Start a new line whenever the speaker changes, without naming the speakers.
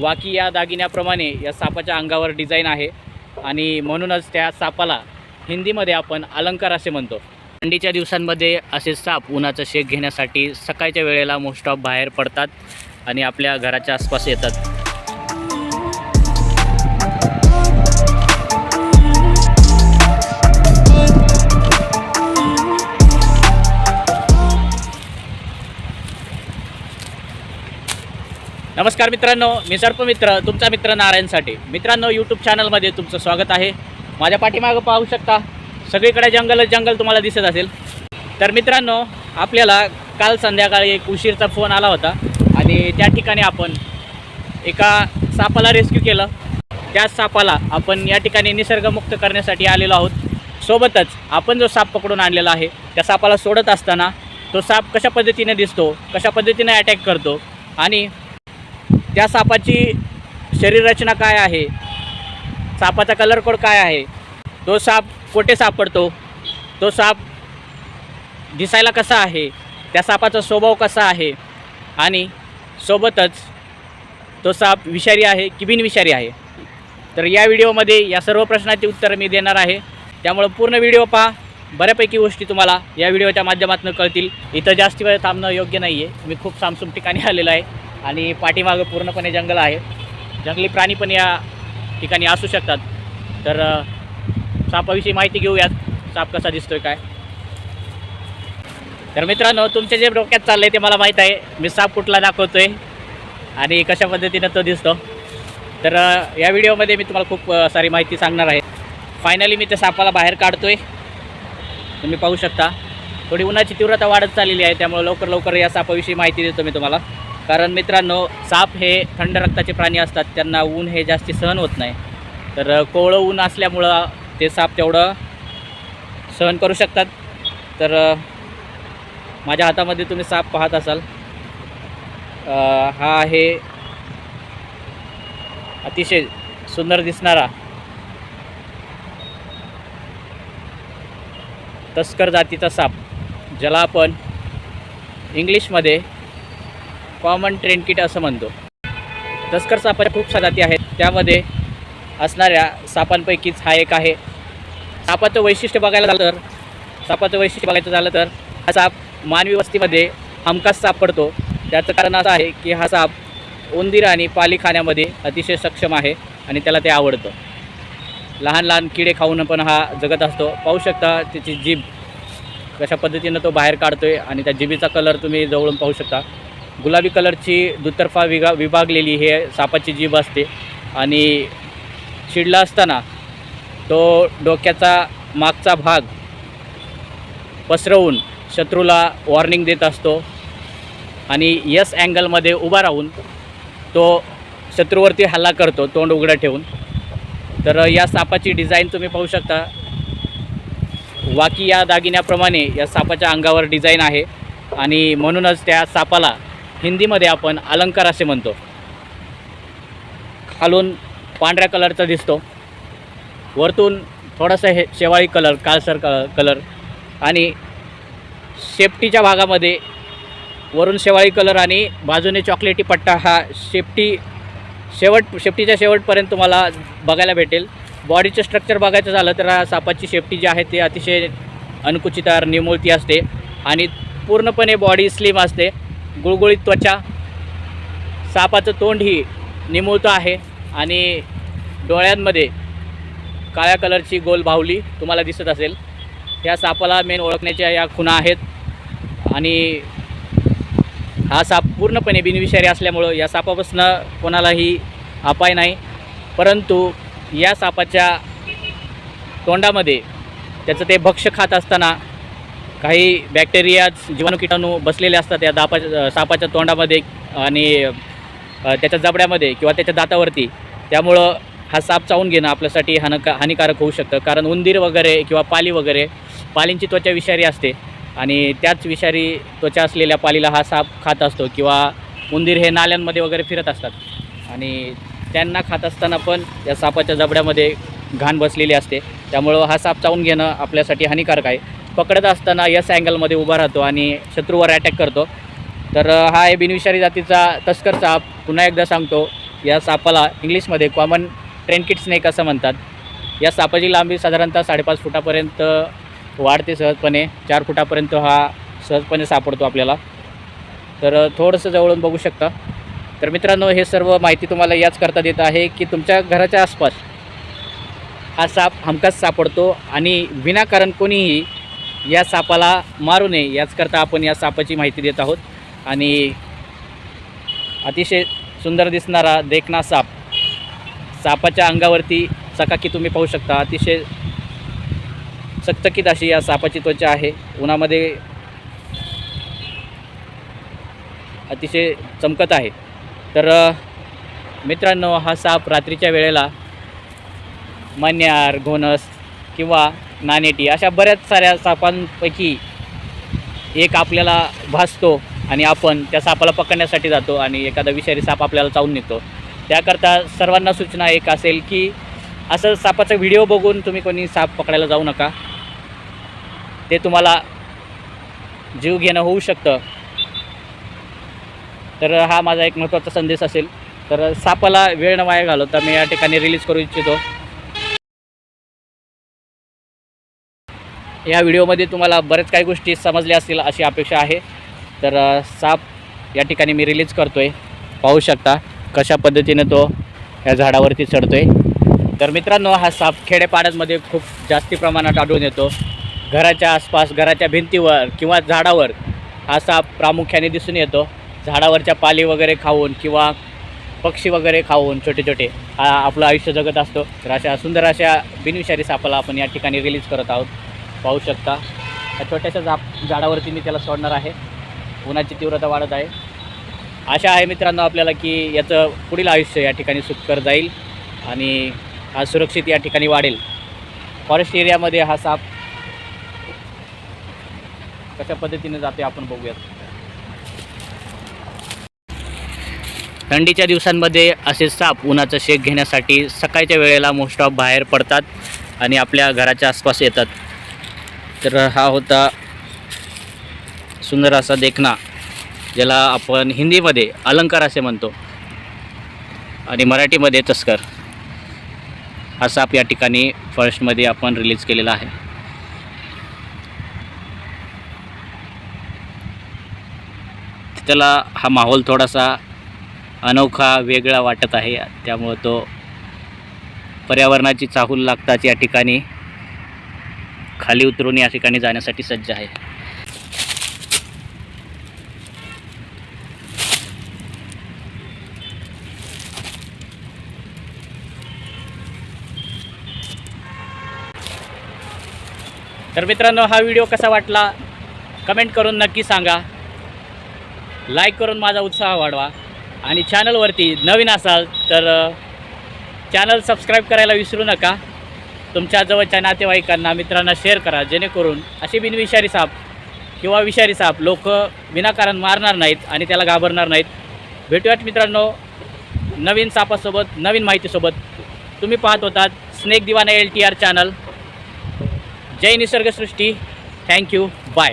वाकी या दागिन्याप्रमाणे या सापाच्या अंगावर डिझाईन आहे. आणि म्हणूनच त्या सापाला हिंदीमध्ये आपण अलंकार असे म्हणतो. थंडीच्या दिवसांमध्ये असे साप उन्हाचा शेक घेण्यासाठी सकाळच्या वेळेला मोस्ट ऑफ बाहेर पडतात आणि आपल्या घराच्या आसपास येतात. नमस्कार मित्रांनो मी सर्पमित्र तुमचा मित्र नारायण साठे. मित्रांनो यूट्यूब चॅनलमध्ये तुमचं स्वागत आहे. माझ्या पाठीमागं पाहू शकता सगळीकडे जंगलच जंगल तुम्हाला दिसत असेल. तर मित्रांनो आपल्याला काल संध्याकाळी एक उशीरचा फोन आला होता आणि त्या ठिकाणी आपण एका सापाला रेस्क्यू केलं. त्या सापाला आपण या ठिकाणी निसर्गमुक्त करण्यासाठी आलेलो आहोत. सोबतच आपण जो साप पकडून आणलेला आहे त्या सापाला सोडत असताना तो साप कशा पद्धतीने दिसतो कशा पद्धतीने अटॅक करतो आणि त्या सापाची शरीररचना काय आहे? सापाचा कलर कोड काय आहे? तो साप कोठे सापडतो? तो साप दिसायला कसा आहे? त्या सापाचा स्वभाव कसा आहे? आणि सोबतच तो साप विषारी आहे की बिनविषारी आहे? तर या व्हिडिओमध्ये या सर्व प्रश्नाची उत्तरं मी देणार आहे. त्यामुळं पूर्ण व्हिडिओ पहा. बऱ्यापैकी गोष्टी तुम्हाला या व्हिडिओच्या माध्यमातून कळतील. इथं जास्त वेळ थांबणं योग्य नाही आहे मी खूप सामसूम ठिकाणी आलेलो आहे. आणि पाठीमागं पूर्णपणे जंगल आहे. जंगली प्राणी पण या ठिकाणी असू शकतात. तर सापाविषयी माहिती घेऊयात. साप कसा दिसतोय काय? तर मित्रांनो तुमच्या जे डोक्यात चाललंय ते मला माहीत आहे. मी साप कुठला दाखवतोय आणि कशा पद्धतीनं तो दिसतो. तर या व्हिडिओमध्ये मी तुम्हाला खूप सारी माहिती सांगणार आहे. फायनली मी त्या सापाला बाहेर काढतोय. तुम्ही पाहू शकता. थोडी उन्हाची तीव्रता वाढत चाललेली आहे त्यामुळे लवकर लवकर या सापाविषयी माहिती देतो मी तुम्हाला. कारण मित्रांनो साप हे थंड रक्ताचे प्राणी असतात त्यांना ऊन हे जास्ती सहन होत नाही. तर कोवळं ऊन असल्यामुळं ते साप तेवढं सहन करू शकतात. तर माझ्या हातामध्ये तुम्ही साप पाहत असाल. हा आहे अतिशय सुंदर दिसणारा तस्कर जातीचा साप ज्याला आपण इंग्लिशमध्ये कॉमन ट्रेन किट असं म्हणतो. तस्कर सापाच्या खूप साऱ्या जाती आहेत. त्यामध्ये असणाऱ्या सापांपैकीच हा एक आहे. सापाचं वैशिष्ट्य बघायला झालं तर सापाचं वैशिष्ट्य बघायचं झालं तर हा साप मानवी वस्तीमध्ये हमखास सापडतो त्याचं कारण असं आहे की हा साप उंदीर आणि पाली खाण्यामध्ये अतिशय सक्षम आहे आणि त्याला ते आवडतं. लहान लहान किडे खाऊन पण हा जगत असतो. पाहू शकता त्याची जीभ कशा पद्धतीनं तो बाहेर काढतो आहे आणि त्या जिबीचा कलर तुम्ही जवळून पाहू शकता. गुलाबी कलरची दुतर्फा विगा विभागलेली हे सापाची जीभ असते. आणि चिडला असताना तो डोक्याचा मागचा भाग पसरवून शत्रूला वॉर्निंग देत असतो. आणि यस अँगलमध्ये उभा राहून तो शत्रूवरती हल्ला करतो तोंड उघडं ठेवून. तर या सापाची डिझाईन तुम्ही पाहू शकता. वाकी या दागिन्याप्रमाणे या सापाच्या अंगावर डिझाईन आहे. आणि म्हणूनच त्या सापाला हिंदीमध्ये आपण अलंकार असे म्हणतो. खालून पांढऱ्या कलरचा दिसतो. वरतून थोडासा हे शेवाळी कलर काळसर क कलर आणि शेपटीच्या भागामध्ये वरून शेवाळी कलर आणि बाजूने चॉकलेटी पट्टा हा शेपटी शेवट शेपटीच्या शेवटपर्यंत तुम्हाला बघायला भेटेल. बॉडीचं स्ट्रक्चर बघायचं झालं तर हा सापाची शेपटी जी आहे ती अतिशय अनुकुचितार निमुळती असते आणि पूर्णपणे बॉडी स्लिम असते. गुळगुळीत त्वचा सापाचं तोंड ही निमुळतं आहे आणि डोळ्यांमध्ये काळ्या कलरची गोल बाहुली तुम्हाला दिसत असेल. ह्या सापाला मेन ओळखण्याच्या या खुणा आहेत आणि हा साप पूर्णपणे बिनविषारी असल्यामुळं या सापापासून कोणालाही अपाय नाही. परंतु या सापाच्या तोंडामध्ये त्याचं ते भक्ष खात असताना काही बॅक्टेरिया जीवाणू किटाणू बसलेले असतात या दापा सापाच्या तोंडामध्ये आणि त्याच्या जबड्यामध्ये किंवा त्याच्या दातावरती. त्यामुळं हा साप चावून घेणं आपल्यासाठी हानका हानिकारक होऊ शकतं. कारण उंदीर वगैरे किंवा पाली वगैरे पालींची त्वचा विषारी असते. आणि त्याच विषारी त्वचा असलेल्या पालीला हा साप खात असतो किंवा उंदीर हे नाल्यांमध्ये वगैरे फिरत असतात. आणि त्यांना खात असताना पण या सापाच्या जबड्यामध्ये घाण बसलेली असते. त्यामुळं हा साप चावून घेणं आपल्यासाठी हानिकारक आहे. पकडत असताना यस अँगलमध्ये उभा राहतो आणि शत्रूवर अटॅक करतो. तर हा आहे बिनविषारी जातीचा तस्कर साप पुन्हा एकदा सांगतो. या सापाला इंग्लिशमध्ये कॉमन ट्रेनकिट स्नेक असं म्हणतात. या सापाची लांबी साधारणतः साडेपाच फुटापर्यंत वाढते सहजपणे. चार फुटापर्यंत हा सहजपणे सापडतो आपल्याला. तर थोडंसं जवळून बघू शकता. तर मित्रांनो हे सर्व माहिती तुम्हाला याच करता देत आहे की तुमच्या घराच्या आसपास हा साप हमखास सापडतो आणि विनाकारण कोणीही या सापाला मारू नये याचकरता आपण या सापाची माहिती देत आहोत. आणि अतिशय सुंदर दिसणारा देखणा साप सापाच्या अंगावरती चकाकी तुम्ही पाहू शकता. अतिशय चकचकीत अशी या सापाची त्वचा आहे. उन्हामध्ये अतिशय चमकत आहे. तर मित्रांनो हा साप रात्रीच्या वेळेला मन्यार घोणस किंवा नानेटी अशा बऱ्याच साऱ्या सापांपैकी एक आपल्याला भासतो आणि आपण त्या सापाला पकडण्यासाठी जातो आणि एखादा विषारी साप आपल्याला चावून नेतो. त्याकरता सर्वांना सूचना एक असेल की असं सापाचा व्हिडिओ बघून तुम्ही कोणी साप पकडायला जाऊ नका. ते तुम्हाला जीव घेणं होऊ शकतं. तर हा माझा एक महत्त्वाचा संदेश असेल. तर सापाला वेळ न वाया घालवता मी या ठिकाणी रिलीज करू इच्छितो. या व्हिडिओमध्ये तुम्हाला बरेच काही गोष्टी समजल्या असतील अशी अपेक्षा आहे. तर साप या ठिकाणी मी रिलीज करतो आहे पाहू शकता कशा पद्धतीनं तो या झाडावरती चढतो आहे तर मित्रांनो हा साप खेडेपाड्यांमध्ये खूप जास्ती प्रमाणात आढळून येतो. घराच्या आसपास घराच्या भिंतीवर किंवा झाडावर हा साप प्रामुख्याने दिसून येतो. झाडावरच्या पाली वगैरे खाऊन किंवा पक्षी वगैरे खाऊन छोटे छोटे हा आपलं आयुष्य जगत असतो. तर अशा सुंदर अशा बिनविषारी सापाला आपण या ठिकाणी रिलीज करत आहोत. पाहू शकता. या छोट्याशा जा झाडावरती मी त्याला सोडणार आहे. उन्हाची तीव्रता वाढत आहे. आशा आहे मित्रांनो आपल्याला की याचं पुढील आयुष्य या ठिकाणी सुखकर जाईल आणि हा सुरक्षित या ठिकाणी वाढेल. फॉरेस्ट एरियामध्ये हा साप कशा पद्धतीने जाते आपण बघूयात. थंडीच्या दिवसांमध्ये असे साप उन्हाचा शेक घेण्यासाठी सकाळच्या वेळेला मोस्ट ऑफ बाहेर पडतात आणि आपल्या घराच्या आसपास येतात. तर हा होता सुंदर असा देखणा ज्याला आपण हिंदीमध्ये अलंकार असे म्हणतो आणि मराठीमध्ये तस्कर. हा साप या ठिकाणी फर्स्टमध्ये आपण रिलीज केलेला आहे. त्याला हा माहोल थोडासा अनोखा वेगळा वाटत आहे. त्यामुळं तो पर्यावरणाची चाहूल लागताच या ठिकाणी खाली उतरून या ठिकाणी जाण्यासाठी सज्ज आहे. तर मित्रांनो हा व्हिडिओ कसा वाटला? कमेंट करून नक्की सांगा. लाईक करून माझा उत्साह वाढवा. आणि चॅनलवरती नवीन असाल तर चॅनल सबस्क्राईब करायला विसरू नका. तुमच्या जवळच्या नातेवाईकांना मित्रांना शेअर करा जेणेकरून असे बिनविषारी साप किंवा विषारी साप लोक विनाकारण मारणार नाहीत आणि त्याला घाबरणार नाहीत. भेटूयात मित्रांनो नवीन सापासोबत नवीन माहितीसोबत. तुम्ही पाहत होतात snake Deewana L T R channel Jai निसर्गसृष्टी. Thank you bye